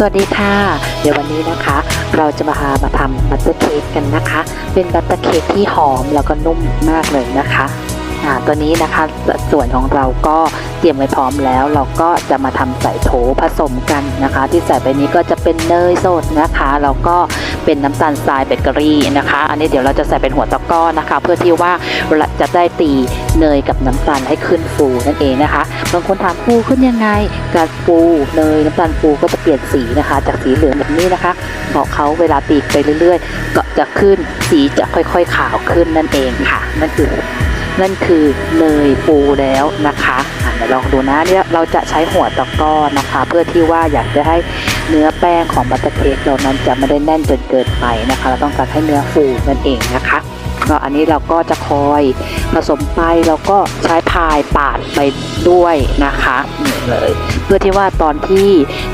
สวัสดีค่ะ เดี๋ยววันนี้นะคะ เราจะมาหามาทำบัตเตอร์เค้กกันนะคะ เป็นบัตเตอร์เค้กที่หอมแล้วก็นุ่มมากเลยนะคะอ่าตัวนี้นะคะส่วนของเราก็เตรียมไว้พร้อมแล้ว เราก็จะมาทำใส่โถผสมกันนะคะ ที่ใส่ไปนี้ก็จะเป็นเนยสดนะคะแล้วก็ เป็นน้ำตาลทรายเบเกอรี่นะคะ อันนี้เดี๋ยวเราจะใส่เป็นหัวตะก้อนะคะ เพื่อที่ว่าจะได้ตีเนยกับน้ำตาลให้ขึ้นฟูนั่นเองนะคะบางคนถามฟูขึ้นยังไงการฟูเนยน้ำตาลฟูก็จะเปลี่ยนสีนะคะ จากสีเหลืองแบบนี้นะคะบอกเขาเวลาตีไปเรื่อยๆ ก็จะขึ้นสีจะค่อยๆขาวขึ้นนั่นเองค่ะ นั่นคือนั่นคือเนยฟูแล้วนะคะ เดี๋ยวลองดูนะเนี่ยเราจะใช้หัวตะกร้อนะคะ เพื่อที่ว่าอยากจะให้เนื้อแป้งของบัตเตอร์เค้กเรานั้นจะไม่ได้แน่นจนเกินไปนะคะ เราต้องการให้เนื้อฟูนั่นเองนะคะก็อันนี้เราก็จะคอยผสมไปแล้วก็ใช้พายปาดไปด้วยนะคะนี่เลยเพื่อที่ว่าตอนที่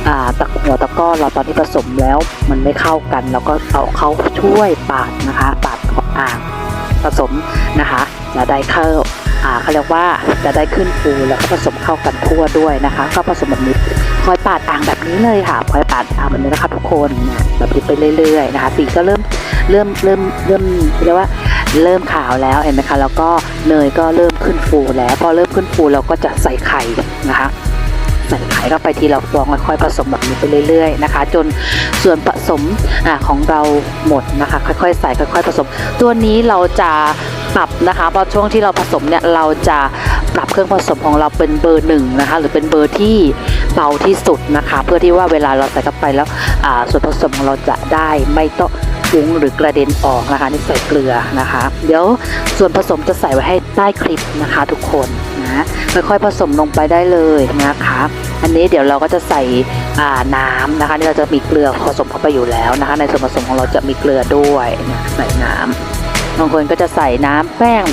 อ่าตะหัวตะก้อเราตอนที่ผสมแล้วมันไม่เข้ากันเราก็เอาเขาช่วยปาดนะคะ ปาดอ่างผสมนะคะจะได้เข้า เขาเรียกว่าจะได้ขึ้นฟูแล้วก็ผสมเข้ากันทั่วด้วยนะคะ ก็ผสมแบบนี้คอยปาดอ่างแบบนี้เลยค่ะคอยปาดอ่างแบบนี้นะคะทุกคนแบบนี้ไปเรื่อยๆนะคะ สีก็เริ่มเริ่มเริ่มเริ่มเรียกว่าเริ่มขาวแล้วเห็นไหมคะ แล้วก็เนยก็เริ่มขึ้นฟูแล้ว พอเริ่มขึ้นฟูเราก็จะใส่ไข่นะคะใส่ไข่เข้าไปทีละฟองค่อยๆผสมแบบนี้ไปเรื่อยๆนะคะ จนส่วนผสมอของเราหมดนะคะ ค่อยๆ ใส่ค่อย ๆ ผสม ตัวนี้เราจะ ปรับนะคะพอช่วงที่เราผสมเนี่ยเราจะปรับเครื่องผสมของเราเป็นเบอร์หนึ่งนะคะหรือเป็นเบอร์ที่เบาที่สุดนะคะ เพื่อที่ว่าเวลาเราใส่เข้าไปแล้วส่วนผสมของเราจะได้ไม่ต้องุ้งหรือกระเด็นออกนะคะนี่ใส่เกลือนะคะ เดี๋ยวส่วนผสมจะใส่ไว้ให้ใต้คลิปนะคะ ทุกคนนะค่อยๆผสมลงไปได้เลยนะคะ อันนี้เดี๋ยวเราก็จะใส่น้ำนะคะนี่เราจะมีเกลือผสมเข้าไปอยู่แล้วนะคะ ในส่วนผสมของเราจะมีเกลือด้วยนะใส่น้ำ บางคนก็จะใส่น้ำแป้ง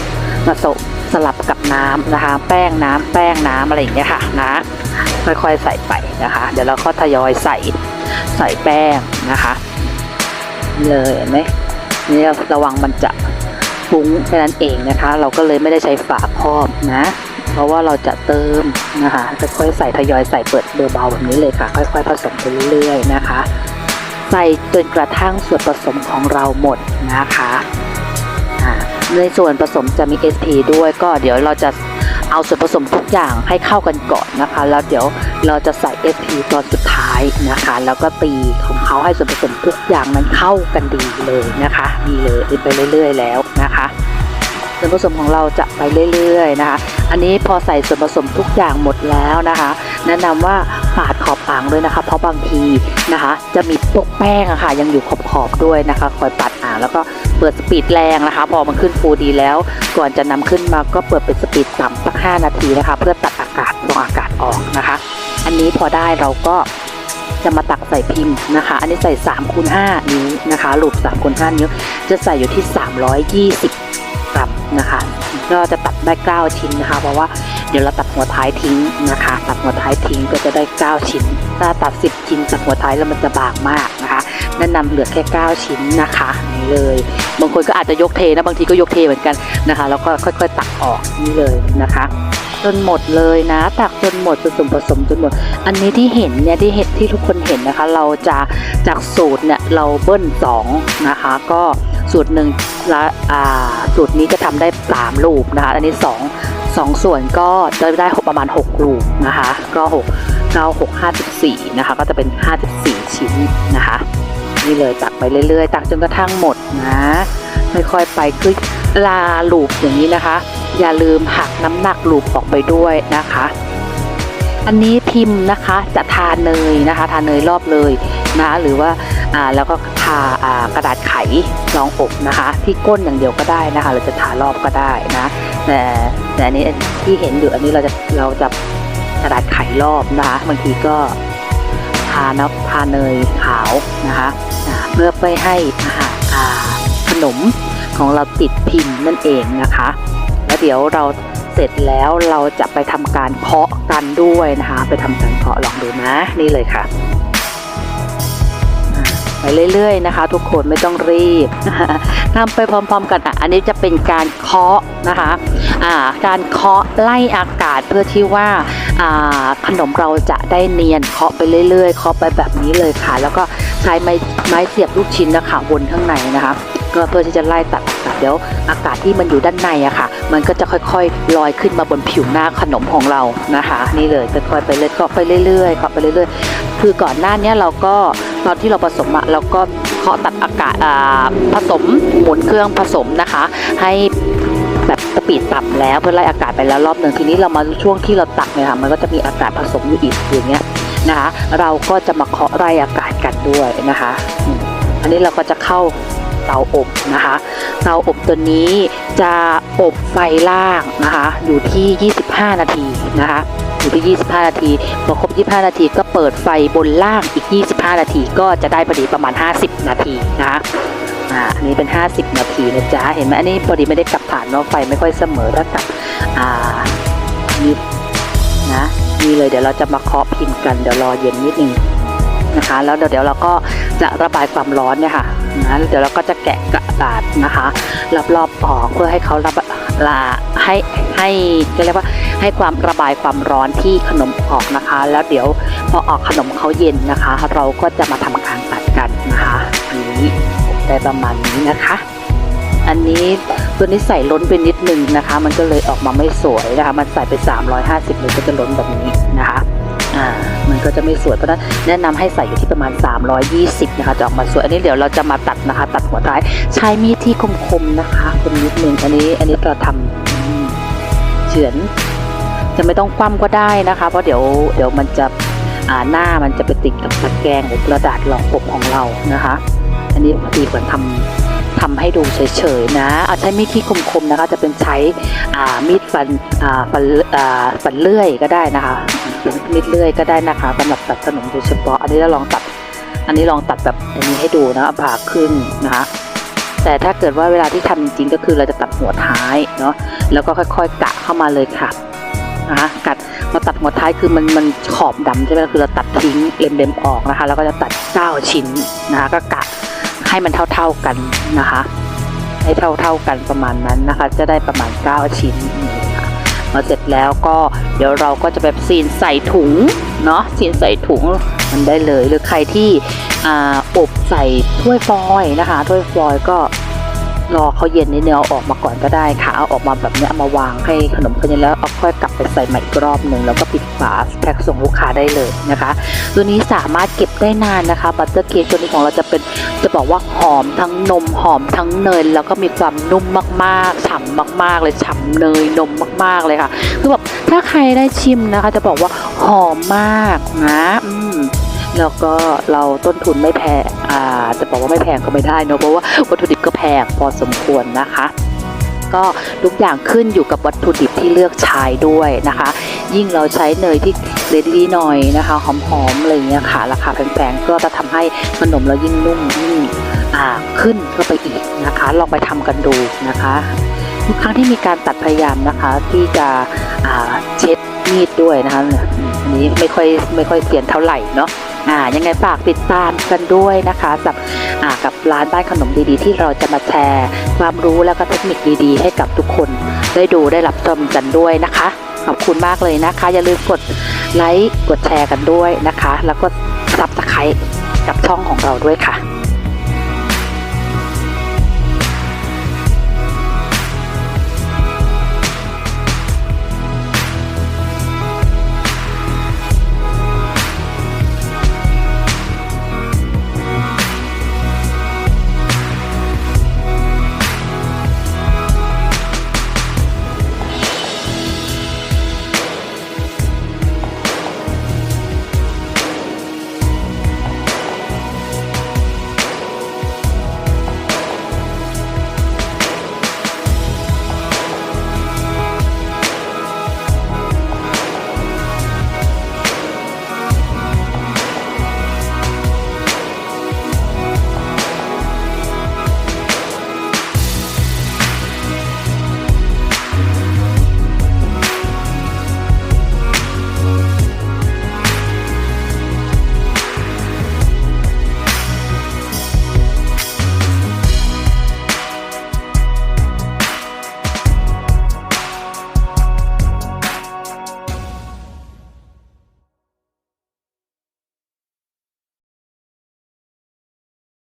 ผสมสลับกับน้ำนะคะ แป้งน้ำแป้งน้ำอะไรอย่างเงี้ยค่ะนะค่อยๆใส่ไปนะคะ เดี๋ยวเราก็ทยอยใส่ใส่แป้งนะคะ เลยเห็นไหมนี่ระวังมันจะฟุ้งแค่นั้นเองนะคะ เราก็เลยไม่ได้ใช้ฝาครอบนะ เพราะว่าเราจะเติมนะคะค่อยๆใส่ทยอยใส่เปิดเบอร์เบาแบบนี้เลยค่ะ ค่อยๆผสมไปเรื่อยๆนะคะ ใส่จนกระทั่งส่วนผสมของเราหมดนะคะ ในส่วนผสมจะมี SP ด้วยก็เดี๋ยวเราจะเอาส่วนผสมทุกอย่างให้เข้ากันก่อนนะคะ แล้วเดี๋ยวเราจะใส่ SP ตอนสุดท้ายนะคะ แล้วก็ตีของเขาให้ส่วนผสมทุกอย่างนั้นเข้ากันดีเลยนะคะ ดีเลยไปเรื่อย ๆ แล้ว ส่วนผสมของเราจะไปเรื่อยๆนะคะ อันนี้พอใส่ส่วนผสมทุกอย่างหมดแล้วนะคะ แนะนำว่าปาดขอบอ่างด้วยนะคะ เพราะบางทีนะคะ จะมีพวกแป้งอะค่ะยังอยู่ขอบๆด้วยนะคะ คอยปัดอ่างแล้วก็เปิดสปีดแรงนะคะ พอมันขึ้นฟูดีแล้ว ก่อนจะนำขึ้นมาก็เปิดเป็นสปีดต่ำสัก5นาทีนะคะ เพื่อตัดอากาศส่งอากาศออกนะคะ อันนี้พอได้เราก็จะมาตักใส่พิมพ์นะคะ อันนี้ใส่3คูณ5นิ้วนะคะลูก3คูณ5นิ้ว จะใส่อยู่ที่ 320 นะคะก็จะตัดได้ 9 ชิ้นนะคะ เพราะว่าเดี๋ยวเราตัดหัวท้ายทิ้งนะคะ ตัดหัวท้ายทิ้งก็จะได้ 9 ชิ้น ถ้าตัด 10 ชิ้นตัดหัวท้ายแล้วมันจะบางมากนะคะแนะนำเหลือแค่ 9 ชิ้นนะคะนี่เลย บางคนก็อาจจะยกเทนะ บางทีก็ยกเทเหมือนกันนะคะแล้วก็ค่อยๆตักออกนี่เลยนะคะจนหมดเลยนะ ตักจนหมดผสมผสมจนหมด อันนี้ที่เห็นเนี่ยที่เห็นที่ทุกคนเห็นนะคะ เราจะจากสูตรเนี่ยเราเบิ้ลสองนะคะ ก็ สูตรหนึ่งละอ่าสูตรนี้จะทำได้สามลูกนะคะ อันนี้สองสองส่วนก็จะได้ประมาณหกลูกนะคะ ก็หกเก้าหกห้าสิบสี่นะคะ ก็จะเป็นห้าสิบสี่ชิ้นนะคะ นี่เลยตักไปเรื่อยๆ ตักจนกระทั่งหมดนะค่อยๆไปคือลาลูปอย่างนี้นะคะ อย่าลืมหักน้ำหนักลูปออกไปด้วยนะคะ อันนี้พิมพ์นะคะจะทาเนยนะคะ ทาเนยรอบเลยนะะหรือว่าอ่าแล้วก็ทาอ่ากระดาษไขรองอบนะคะ ที่ก้นอย่างเดียวก็ได้นะคะหรือจะทารอบก็ได้นะแต่แต่อันนี้ที่เห็นอยู่อันนี้เราจะเราจะกระดาษไขรอบนะคะบางทีก็ทาน้ำทาเนยขาวนะคะเพื่อไปให้อาหารขนมของเราติดพิมพ์นั่นเองนะคะ แล้วเดี๋ยวเรา เสร็จแล้วเราจะไปทำการเคาะกันด้วยนะคะ ไปทำการเคาะลองดูนะ นี่เลยค่ะไปเรื่อยๆนะคะ ทุกคนไม่ต้องรีบทำไปพร้อม ๆ กันอะอันนี้จะเป็นการเคาะนะคะอ่าการเคาะไล่อากาศเพื่อที่ว่าอ่าขนมเราจะได้เนียนเคาะไปเรื่อยๆเคาะไปแบบนี้เลยค่ะ แล้วก็ใช้ไม้ไม้เสียบลูกชิ้นนะคะวนข้างในนะคะ ก็เพื่อที่จะไล่ตัดอากาศเดี๋ยวอากาศที่มันอยู่ด้านในอะค่ะ มันก็จะค่อยๆลอยขึ้นมาบนผิวหน้าขนมของเรานะคะ นี่เลยค่อยๆไปเรื่อยเาะไปเรื่อยๆเคาะไปเรื่อยๆ คือก่อนหน้านี้เราก็ตอนที่เราผสมอะเราก็เคาะตัดอากาศผสมหมุนเครื่องผสมนะคะ ให้แบบสปีดต่ำแล้วเพื่อไล่อากาศไปแล้วรอบหนึ่งทีนี้เรามาช่วงที่เราตักเนี่ยค่ะมันก็จะมีอากาศผสมอยู่อีกอย่างเงี้ยนะคะ เราก็จะมาเคาะไล่อากาศกันด้วยนะคะ อันนี้เราก็จะเข้า เตาอบนะคะ เตาอบตัวนี้จะอบไฟล่างนะคะ อยู่ที่ 25 นาทีนะคะอยู่ที่ 25 นาที พอครบ 25 นาทีก็เปิดไฟบนล่างอีก 25 นาที ก็จะได้พอดีประมาณ 50 นาทีนะคะอ่าอันนี้เป็น 50 นาทีนะจ๊ะ เห็นไหมอันนี้พอดีไม่ได้กลับฐานเนาะไฟไม่ค่อยเสมอถ้ากับอ่านี่นะนี่เลยเดี๋ยวเราจะมาเคาะพิมพ์กันเดี๋ยวรอเย็นนิดนึง นะคะ แล้วเดี๋ยวเราก็จะระบายความร้อนเนี่ยค่ะนะเดี๋ยวเราก็จะแกะกระดาษนะคะรอบๆออกเพื่อให้เขาระบายละให้ให้เรียกว่าให้ความระบายความร้อนที่ขนมออกนะคะ แล้วเดี๋ยวพอออกขนมเขาเย็นนะคะ เราก็จะมาทำการตัดกันนะคะอันนี้ได้ประมาณนี้นะคะ อันนี้ตัวนี้ใส่ล้นไปนิดนึงนะคะ มันก็เลยออกมาไม่สวยนะคะ มันใส่ไป 350เลยก็จะล้นแบบนี้นะคะ ก็จะไม่สวยเพราะฉะนั้นแนะนำให้ใส่อยู่ที่ประมาณ 320นะคะจะออกมาสวยอันนี้เดี๋ยวเราจะมาตัดนะคะ ตัดหัวท้ายใช้มีดที่คมๆนะคะคมนิดนึงอันนี้อันนี้เราทำเฉือนจะไม่ต้องคว่ำก็ได้นะคะ เพราะเดี๋ยวเดี๋ยวมันจะอ่าหน้ามันจะไปติดกับตะแกรงหรือกระดาษรองอบของเรานะคะ อันนี้พอดีเหมือนทำทำให้ดูเฉยๆนะเอาใช้มีดที่คมๆนะคะ จะเป็นใช้มีดฟันฟันฟันเลื่อยก็ได้นะคะ เป็นมีดเลื่อยก็ได้นะคะสำหรับตัดขนมโดยเฉพาะอันนี้เราลองตัด อันนี้ลองตัดแบบอันนี้ให้ดูนะผ่าขึ้นนะคะแต่ถ้าเกิดว่าเวลาที่ทำจริงๆก็คือเราจะตัดหัวท้ายเนาะแล้วก็ค่อยๆกะเข้ามาเลยค่ะนะคะกัดพอตัดหัวท้ายคือมันมันขอบดำใช่ไหมคือเราตัดทิ้งเล็มๆออกนะคะ แล้วก็จะตัดเก้าชิ้นนะคะก็กะให้มันเท่าๆกันนะคะ ให้เท่าๆกันประมาณนั้นนะคะ จะได้ประมาณ 9 ชิ้น มาเสร็จแล้วก็เดี๋ยวเราก็จะแบบซีนใส่ถุงเนาะซีนใส่ถุงมันได้เลย หรือใครที่ออบใส่ถ้วยฟอยล์นะคะถ้วยฟอยล์ก็ รอเขาเย็นนิดเดียวเอาออกมาก่อนก็ได้ค่ะเอาออกมาแบบนี้มาวางให้ขนมเขาเย็นแล้วเอาค่อยกลับไปใส่ใหม่อีกรอบหนึ่งแล้วก็ปิดฝาแพ็คส่งลูกค้าได้เลยนะคะ ตัวนี้สามารถเก็บได้นานนะคะบัตเตอร์เค้กตัวนี้ของเราจะเป็นจะบอกว่าหอมทั้งนมหอมทั้งเนยแล้วก็มีความนุ่มมากๆฉ่ำมากๆ เลยฉ่ำเนยนมมาก ๆเลยค่ะคือแบบถ้าใครได้ชิมนะคะ จะบอกว่าหอมมากนะอืม แล้วก็เราต้นทุนไม่แพงอ่าจะบอกว่าไม่แพงก็ไม่ได้เนอะเพราะว่าวัตถุดิบก็แพงพอสมควรนะคะก็ทุกอย่างขึ้นอยู่กับวัตถุดิบที่เลือกใช้ด้วยนะคะ ยิ่งเราใช้เนยที่เรดี้หน่อยนะคะหอมๆอะไรเงี้ยค่ะราคาแพงๆก็จะทำให้ขนมเรายิ่งนุ่มยิ่งอ่าขึ้นเข้าไปอีกนะคะ ลองไปทำกันดูนะคะทุกครั้งที่มีการตัดพยายามนะคะ ที่จะอ่าเช็ดมีดด้วยนะคะอันนี้ไม่ค่อยไม่ค่อยเสียนเท่าไหร่เนาะ อ่ายังไงฝากติดตามกันด้วยนะคะกับอ่ากับร้านบ้านขนมดีๆ ที่เราจะมาแชร์ ความรู้แล้วก็เทคนิคดีๆ ให้กับทุกคนได้ดูได้รับชมกันด้วยนะคะขอบคุณมากเลยนะคะ อย่าลืมกดไลค์กดแชร์กันด้วยนะคะ แล้วก็ซับสไครต์กับช่องของเราด้วยค่ะ